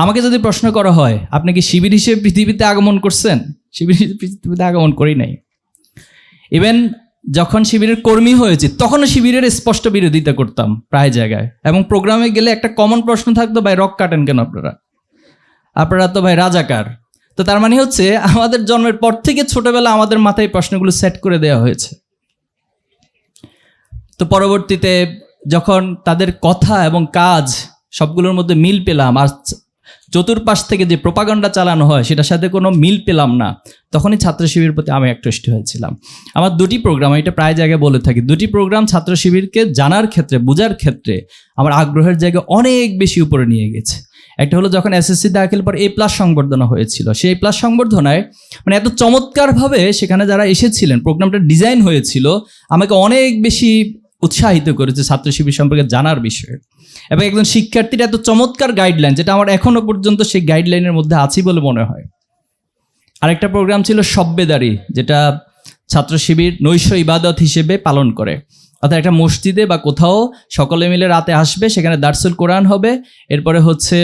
আমাকে যদি প্রশ্ন করা হয়, আপনি কি শিবির হিসেবে পৃথিবীতে আগমন করছেন? শিবির হিসেবে পৃথিবীতে আগমন করি নাই। ইভেন যখন শিবিরের কর্মী হয়েছে, তখনও শিবিরের স্পষ্ট বিরোধিতা করতাম প্রায় জায়গায়। এবং প্রোগ্রামে গেলে একটা কমন প্রশ্ন থাকতো, ভাই রক কাটেন কেন আপনারা? আপনারা তো, ভাই, রাজাকার। তো তার মানে হচ্ছে, আমাদের জন্মের পর থেকে ছোটবেলা আমাদের মাথায় প্রশ্নগুলো সেট করে দেওয়া হয়েছে। তো পরবর্তীতে যখন তাদের কথা এবং কাজ সবগুলোর মধ্যে মিল পেলাম, আর চতুর্পাশ থেকে যে প্রপাগান্ডা চালানো হয়, সেটার সাথে কোনো মিল পেলাম না। তখনই ছাত্র শিবিরের প্রতি আমি আকৃষ্ট হয়েছিলাম। আমার দুটি প্রোগ্রাম এটা প্রায় জায়গায় বলে থাকি, দুটি প্রোগ্রাম ছাত্র শিবিরকে জানার ক্ষেত্রে, বোঝার ক্ষেত্রে আমার আগ্রহের জায়গা অনেক বেশি উপরে নিয়ে গেছে। একটা হলো যখন এসএসসি দাখিল পর এ প্লাস সংবর্ধনা হয়েছিল। সেই প্লাস সংবর্ধনায় মানে এত চমৎকারভাবে সেখানে যারা এসেছিলেন, প্রোগ্রামটা ডিজাইন হয়েছিল, আমাকে অনেক বেশি উৎসাহিত করেছে ছাত্র শিবির সম্পর্কে জানার বিষয়ে। এবং একজন শিক্ষার্থীর এত চমৎকার গাইডলাইন যেটা আমার এখনও পর্যন্ত সেই গাইডলাইনের মধ্যে আছি বলে মনে হয়। আরেকটা প্রোগ্রাম ছিল সব্বেদারি যেটা ছাত্র শিবির নৈশ ইবাদত হিসেবে পালন করে। অর্থাৎ একটা মসজিদে বা কোথাও সকলে মিলে রাতে আসবে, সেখানে দার্সুল কোরআন হবে, এরপরে হচ্ছে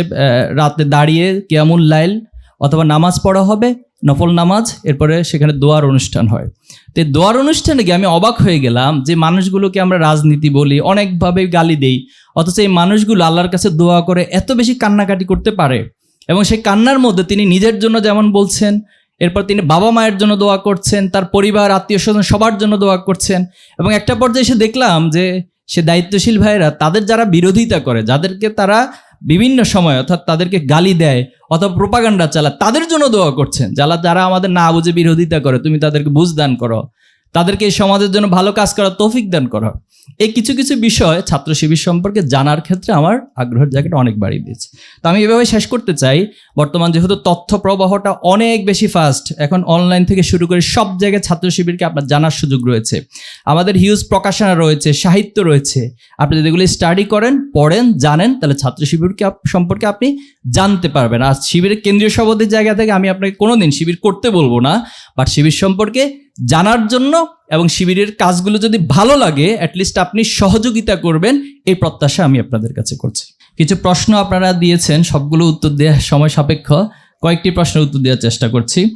রাতে দাঁড়িয়ে কিয়ামুল লাইল অথবা নামাজ পড়া হবে নফল নামাজ, এরপরে সেখানে দোয়ার অনুষ্ঠান হয়। তো দোয়ার অনুষ্ঠানে গিয়ে আমি অবাক হয়ে গেলাম যে মানুষগুলোকে আমরা রাজনীতি বলি, অনেকভাবে গালি দেই, অথচ এই মানুষগুলো আল্লাহর কাছে দোয়া করে এত বেশি কান্নাকাটি করতে পারে। এবং সেই কান্নার মধ্যে তিনি নিজের জন্য যেমন বলছেন, এরপর তিনি বাবা মায়ের জন্য দোয়া করছেন, তার পরিবার, আত্মীয় স্বজন সবার জন্য দোয়া করছেন। এবং একটা পর্যায়ে এসে দেখলাম যে সে দায়িত্বশীল ভাইয়েরা, তাদের যারা বিরোধিতা করে, যাদেরকে তারা বিভিন্ন সময় অর্থাৎ তাদেরকে গালি দেয় অথবা প্রোপাগান্ডা চালায়, তাদের জন্য দোয়া করছেন। যারা যারা আমাদের না বুঝে বিরোধিতা করে, তুমি তাদেরকে বুঝদান করো। তাদেরকে এই সমাজের জন্য ভালো কাজ করার তৌফিক দান করা এই কিছু কিছু বিষয় ছাত্র শিবির সম্পর্কে জানার ক্ষেত্রে আমার আগ্রহের জায়গাটা অনেক বাড়িয়ে দিয়েছে। তো আমি এভাবে শেষ করতে চাই, বর্তমান যেহেতু তথ্য প্রবাহটা অনেক বেশি ফাস্ট এখন অনলাইন থেকে শুরু করে সব জায়গায় ছাত্র শিবিরকে আপনার জানার সুযোগ রয়েছে। আমাদের হিউজ প্রকাশনা রয়েছে, সাহিত্য রয়েছে। আপনি যদি এগুলি স্টাডি করেন, পড়েন, জানেন, তাহলে ছাত্র শিবিরকে সম্পর্কে আপনি জানতে পারবেন। আর শিবিরের কেন্দ্রীয় সভাপতির জায়গা থেকে আমি আপনাকে কোনোদিন শিবির করতে বলব না বাট শিবির সম্পর্কে জানার জন্য এবং শিবিরের কাজগুলো যদি ভালো লাগে অ্যাটলিস্ট আপনি সহযোগিতা করবেন, এই প্রত্যাশা আমি আপনাদের কাছে করছি। কিছু প্রশ্ন আপনারা দিয়েছেন, সবগুলো উত্তর দেওয়ার সময় সাপেক্ষ। কয়েকটি প্রশ্নের উত্তর দেওয়ার চেষ্টা করছি।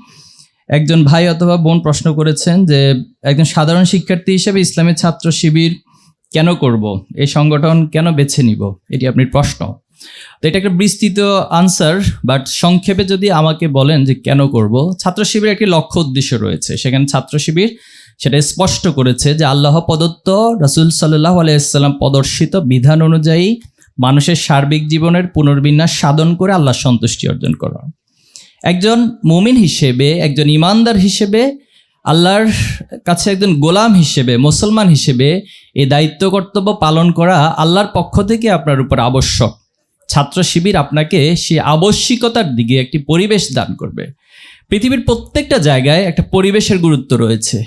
একজন ভাই অথবা বোন প্রশ্ন করেছেন যে, একজন সাধারণ শিক্ষার্থী হিসেবে ইসলামের ছাত্র শিবির কেন করব? এই সংগঠন কেন বেছে নিব? এটি আপনি প্রশ্ন। তো এটা একটা বিস্তৃত আনসার বাট সংক্ষেপে যদি আমাকে বলেন যে কেন করব, ছাত্র শিবির একটি লক্ষ্য উদ্দেশ্য রয়েছে। সেখানে ছাত্র শিবির সেটা স্পষ্ট করেছে যে আল্লাহ প্রদত্ত রসুল সাল্লাহ আলাইসাল্লাম প্রদর্শিত বিধান অনুযায়ী মানুষের সার্বিক জীবনের পুনর্বিন্যাস সাধন করে আল্লাহর সন্তুষ্টি অর্জন করা একজন মুমিন হিসেবে, একজন ইমানদার হিসেবে, আল্লাহর কাছে একজন গোলাম হিসেবে, মুসলমান হিসেবে এই দায়িত্ব কর্তব্য পালন করা আল্লাহর পক্ষ থেকে আপনার উপর আবশ্যক। ছাত্র শিবির আপনাকে সে আবশ্যিকতার দিকে একটি পরিবেশ দান করবে। পৃথিবীর প্রত্যেকটা জায়গায় একটা পরিবেশের গুরুত্ব রয়েছে।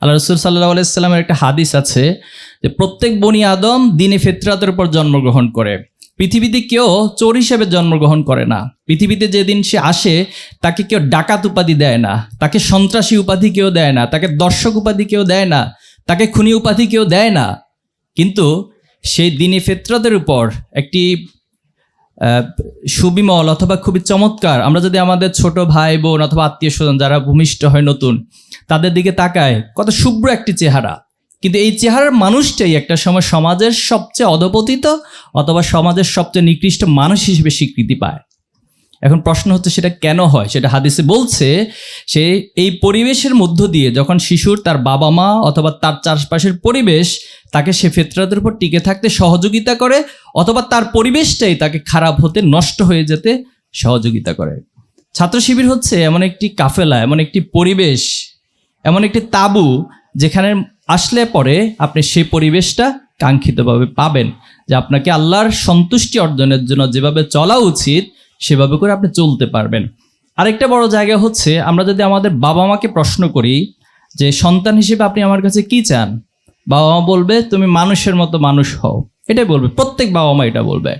আল্লাহ রসুল সাল্লাহ আলাইস্লামের একটা হাদিস আছে যে, প্রত্যেক বনি আদম দিনে ফেতরাতের উপর জন্মগ্রহণ করে। পৃথিবীতে কেউ চোর হিসেবে জন্মগ্রহণ করে না। পৃথিবীতে যেদিন সে আসে, তাকে কেউ ডাকাত উপাধি দেয় না। তাকে সন্ত্রাসী উপাধি কেউ দেয় না। তাকে দর্শক উপাধি কেউ দেয় না। তাকে খুনি উপাধি কেউ দেয় না। কিন্তু সেই দিনে ফেতরাতের উপর একটি সুবিমল অথবা খুবই চমৎকার। আমরা যদি আমাদের ছোট ভাই বোন অথবা আত্মীয় স্বজন যারা ভূমিষ্ঠ হয় নতুন, তাদের দিকে তাকায়, কত শুভ্র একটি চেহারা। কিন্তু এই চেহারার মানুষটাই একটা সময় সমাজের সবচেয়ে অধপতিত অথবা সমাজের সবচেয়ে নিকৃষ্ট মানুষ হিসেবে স্বীকৃতি পায়। এখন প্রশ্ন হচ্ছে সেটা কেন হয়? সেটা হাদিসে বলছে সে এই পরিবেশের মধ্য দিয়ে যখন শিশুর তার বাবা মা অথবা তার চারপাশের পরিবেশ তাকে সে ফেতরাতের উপর টিকে থাকতে সহযোগিতা করে অথবা তার পরিবেশটাই তাকে খারাপ হতে নষ্ট হয়ে যেতে সহযোগিতা করে। ছাত্র শিবির হচ্ছে এমন একটি কাফেলা, এমন একটি পরিবেশ, এমন একটি তাবু যেখানে আসলে পরে আপনি সেই পরিবেশটা কাঙ্ক্ষিতভাবে পাবেন। যে আপনাকে আল্লাহর সন্তুষ্টি অর্জনের জন্য যেভাবে চলা উচিত সেভাবে করে আপনি চলতে পারবেন। আরেকটা বড় জায়গা হচ্ছে, আমরা যদি আমাদের বাবা মাকে প্রশ্ন করি যে, সন্তান হিসেবে আপনি আমার কাছে কি চান? বাবা মা বলবে, তুমি মানুষের মতো মানুষ হও। এটাই বলবে, প্রত্যেক বাবা মা এটা বলবে।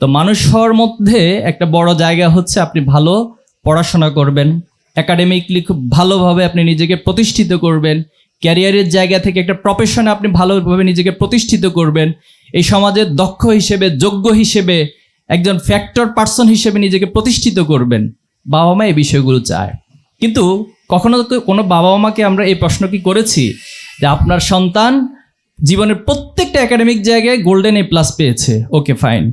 তো মানুষ হওয়ার মধ্যে একটা বড় জায়গা হচ্ছে, আপনি ভালো পড়াশোনা করবেন একাডেমিকলি খুব ভালোভাবে আপনি নিজেকে প্রতিষ্ঠিত করবেন, ক্যারিয়ারের জায়গা থেকে একটা প্রফেশনে আপনি ভালোভাবে নিজেকে প্রতিষ্ঠিত করবেন, এই সমাজের দক্ষ হিসেবে, যোগ্য হিসেবে একজন ফ্যাক্টর পার্সন হিসেবে নিজেকে প্রতিষ্ঠিত করবেন। বাবা মা এই বিষয়গুলো চায়। কিন্তু কখনো কোনো বাবা মাকে আমরা এই প্রশ্ন কি করেছি? যে আপনার সন্তান জীবনের প্রত্যেকটা একাডেমিক জায়গায় গোল্ডেন এ প্লাস পেয়েছে। ওকে ফাইন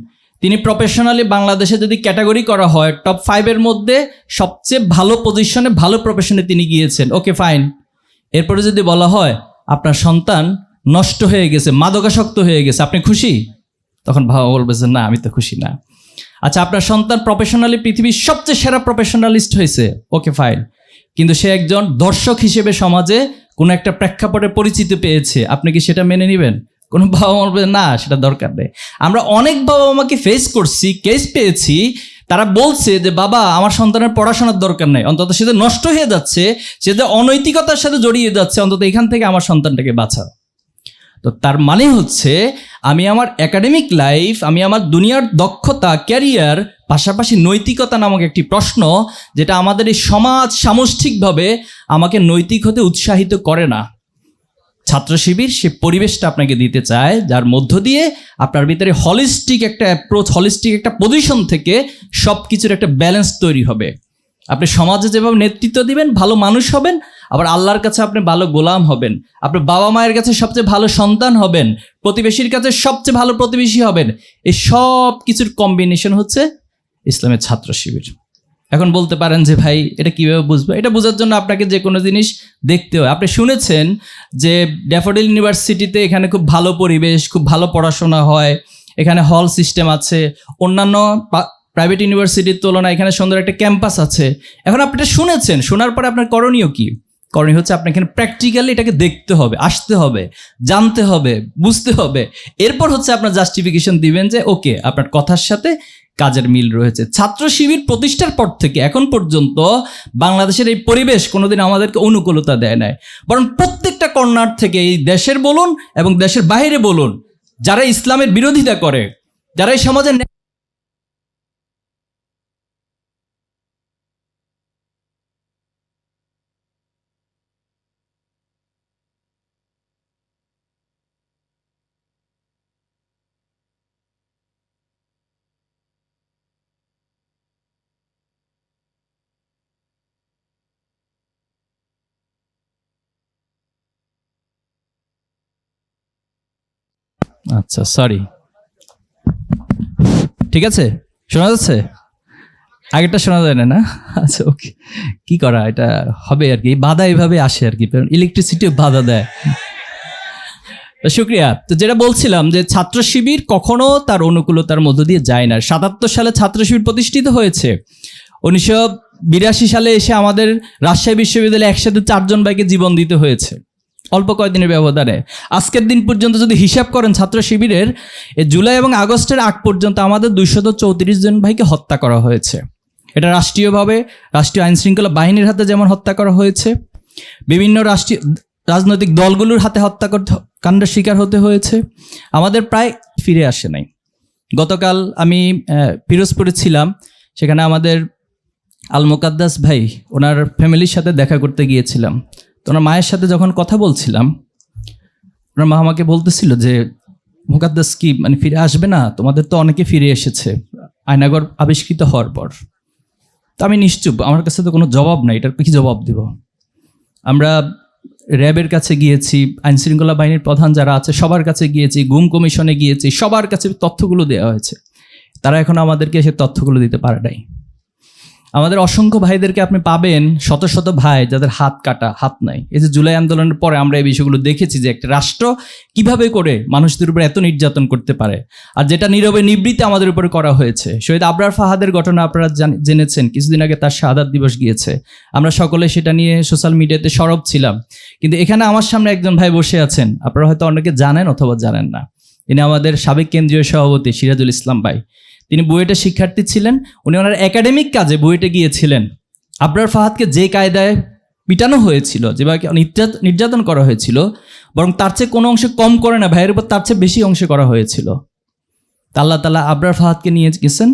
তিনি প্রফেশনালি বাংলাদেশে যদি ক্যাটাগরি করা হয় টপ ফাইভের মধ্যে সবচেয়ে ভালো পজিশনে ভালো প্রফেশনে তিনি গিয়েছেন। ওকে ফাইন এরপরে যদি বলা হয়, আপনার সন্তান নষ্ট হয়ে গেছে, মাদকাসক্ত হয়ে গেছে, আপনি খুশি? তখন বাবা বলবে যে, না, আমি তো খুশি না। আচ্ছা আপনার সন্তান প্রফেশনালি পৃথিবীর সবচেয়ে সেরা প্রফেশনালিস্ট হয়েছে। ওকে ফাইন কিন্তু সে একজন দর্শক হিসেবে সমাজে কোনো একটা প্রেক্ষাপটে পরিচিতি পেয়েছে। আপনি কি সেটা মেনে নেবেন? কোনো বাবা মা বলবে, না, সেটা দরকার নেই। আমরা অনেক বাবা মাকে ফেস করছি কেস পেয়েছি। তারা বলছে যে, বাবা, আমার সন্তানের পড়াশোনার দরকার নেই। অন্তত সে যে নষ্ট হয়ে যাচ্ছে, সে যে অনৈতিকতার সাথে জড়িয়ে যাচ্ছে, অন্তত এখান থেকে আমার সন্তানটাকে বাঁচাও। তো তার মানে হচ্ছে আমি আমার একাডেমিক লাইফ আমি আমার দুনিয়ার দক্ষতা ক্যারিয়ার পাশাপাশি নৈতিকতা নামক একটি প্রশ্ন যেটা আমাদের এই সমাজ সামষ্টিকভাবে আমাকে নৈতিক হতে উৎসাহিত করে না। ছাত্র শিবির, সে পরিবেশটা আপনাকে দিতে চায়, যার মধ্য দিয়ে আপনার ভিতরে হলিস্টিক একটা অ্যাপ্রোচ হলিস্টিক একটা পজিশন থেকে সব কিছুর একটা ব্যালেন্স তৈরি হবে। আপনি সমাজে যেভাবে নেতৃত্ব দিবেন, ভালো মানুষ হবেন, আবার আল্লাহর কাছে আপনি ভালো গোলাম হবেন। আপনার বাবা মায়ের কাছে সবচেয়ে ভালো সন্তান হবেন, প্রতিবেশীর কাছে সবচেয়ে ভালো প্রতিবেশী হবেন। এই সব কিছুর কম্বিনেশন হচ্ছে ইসলামের ছাত্র শিবির। এখন বলতে পারেন যে, ভাই, এটা কীভাবে বুঝব? এটা বোঝার জন্য আপনাকে যে কোনো জিনিস দেখতে হয়। আপনি শুনেছেন যে ড্যাফোডিল ইউনিভার্সিটিতে এখানে খুব ভালো পরিবেশ, খুব ভালো পড়াশোনা হয়, এখানে হল সিস্টেম আছে, অন্যান্য প্রাইভেট ইউনিভার্সিটির তুলনায় এখানে সুন্দর একটা ক্যাম্পাস আছে। এখন আপনি এটা শুনেছেন, শোনার পরে আপনার করণীয় কি? করণীয় হচ্ছে আপনার এখানে প্র্যাকটিক্যালি এটাকে দেখতে হবে, আসতে হবে, জানতে হবে, বুঝতে হবে। এরপর হচ্ছে আপনার জাস্টিফিকেশন দিবেন যে, ওকে, আপনার কথার সাথে কাজের মিল রয়েছে। ছাত্র শিবির প্রতিষ্ঠার পর থেকে, এখন পর্যন্ত বাংলাদেশের এই পরিবেশ কোনোদিন আমাদেরকে অনুকূলতা দেয় নাই। বরং প্রত্যেকটা কর্নার থেকে এই দেশের বলুন এবং দেশের বাইরে বলুন, যারা ইসলামের বিরোধিতা করে, যারা এই সমাজের আচ্ছা সরি ঠিক আছে? শোনা যাচ্ছে? আগেরটা শোনা যায় না না? আচ্ছা ওকে কি করা, এটা হবে আর কি। বাধা এভাবে আসে আর কি ইলেকট্রিসিটিও বাধা দেয়। শুক্রিয়া। তো যেটা বলছিলাম যে ছাত্র শিবির কখনো তার অনুকূলতার মধ্য দিয়ে যায় না। সাতাত্তর সালে ছাত্র শিবির প্রতিষ্ঠিত হয়েছে। উনিশশো বিরাশি সালে এসে আমাদের রাজশাহী বিশ্ববিদ্যালয়ে একসাথে চারজন ভাইকে জীবন দিতে হয়েছে। অল্প কয়েকদিনের ব্যবধানে। আজকের দিন পর্যন্ত যদি হিসাব করেন ছাত্র শিবিরের জুলাই এবং আগস্টের আগ পর্যন্ত আমাদের দুইশত চৌত্রিশ জন ভাইকে হত্যা করা হয়েছে। এটা রাষ্ট্রীয়ভাবে, রাষ্ট্রীয় আইন শৃঙ্খলা বাহিনীর হাতে যেমন হত্যা করা হয়েছে, বিভিন্ন রাষ্ট্রীয়, রাজনৈতিক দলগুলোর হাতে হত্যা করতে, কাণ্ডের শিকার হতে হয়েছে। আমাদের প্রায় ফিরে আসে নাই। গতকাল আমি পিরোজপুরে ছিলাম, সেখানে আমাদের আল মোকাদ্দাস ভাই, ওনার ফ্যামিলির সাথে দেখা করতে গিয়েছিলাম। তো ওনার মায়ের সাথে যখন কথা বলছিলাম, ওনার মা আমাকে বলতেছিল যে, মুকাদ্দাস কি মানে ফিরে আসবে না? তোমাদের তো অনেকে ফিরে এসেছে। আয়নাগর আবিষ্কৃত হওয়ার পর। তো আমি নিশ্চুপ, আমার কাছে তো কোনো জবাব নাই, এটার কি জবাব দিব? আমরা র্যাবের কাছে গিয়েছি আইন শৃঙ্খলা বাহিনীর প্রধান যারা আছে, সবার কাছে গিয়েছি, গুম কমিশনে গিয়েছি, সবার কাছে তথ্যগুলো দেওয়া হয়েছে। তারা এখন আমাদেরকে সে তথ্যগুলো দিতে পারে নাই। আমাদের অসংখ্য ভাইদেরকে আপনি পাবেন, শত শত ভাই যাদের হাত কাটা, হাত নাই। এই যে জুলাই আন্দোলনের পরে আমরা এই বিষয়গুলো দেখেছি যে একটা রাষ্ট্র কীভাবে করে মানুষদের উপর এত নির্যাতন করতে পারে, আর যেটা নীরবে নিবৃত্তি আমাদের উপরে করা হয়েছে। শহীদ আবরার ফাহাদের ঘটনা আপনারা জেনেছেন, কিছুদিন আগে তার শাহাদাত দিবস গিয়েছে। আমরা সকলে সেটা নিয়ে সোশ্যাল মিডিয়াতে সরব ছিলাম। কিন্তু এখানে আমার সামনে একজন ভাই বসে আছেন, আপনারা হয়তো অনেকে জানেন অথবা জানেন না। ইনি আমাদের সাবেক কেন্দ্রীয় সভাপতি সিরাজুল ইসলাম ভাই। তিনি বুয়েটে শিক্ষার্থী ছিলেন। উনি ওনার একাডেমিক কাজে বুয়েটে গিয়েছিলেন। আবরার ফাহাদকে যে কায়দায় পিটানো হয়েছিল যেভাবে নির্যাত- নির্যাতন করা হয়েছিল, বরং তার চেয়ে কোনো অংশে কম করে না, ভাইয়ের উপর তার চেয়ে বেশি অংশে করা হয়েছিল। আল্লাহ তালা আবরার ফাহাদকে নিয়ে গেছেন,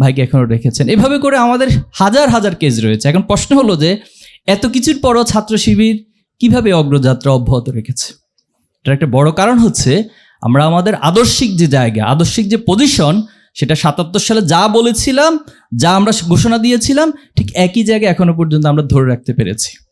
ভাইকে এখনও রেখেছেন। এভাবে করে আমাদের হাজার হাজার কেস রয়েছে। এখন প্রশ্ন হলো যে, এত কিছুর পরও ছাত্র শিবির কীভাবে অগ্রযাত্রা অব্যাহত রেখেছে? এটার একটা বড় কারণ হচ্ছে, আমরা আমাদের আদর্শিক যে জায়গা, আদর্শিক যে পজিশন সেটা সাতাত্তর সালে যা বলেছিলাম, যা আমরা ঘোষণা দিয়েছিলাম, ঠিক একই জায়গায় এখনও পর্যন্ত আমরা ধরে রাখতে পেরেছি।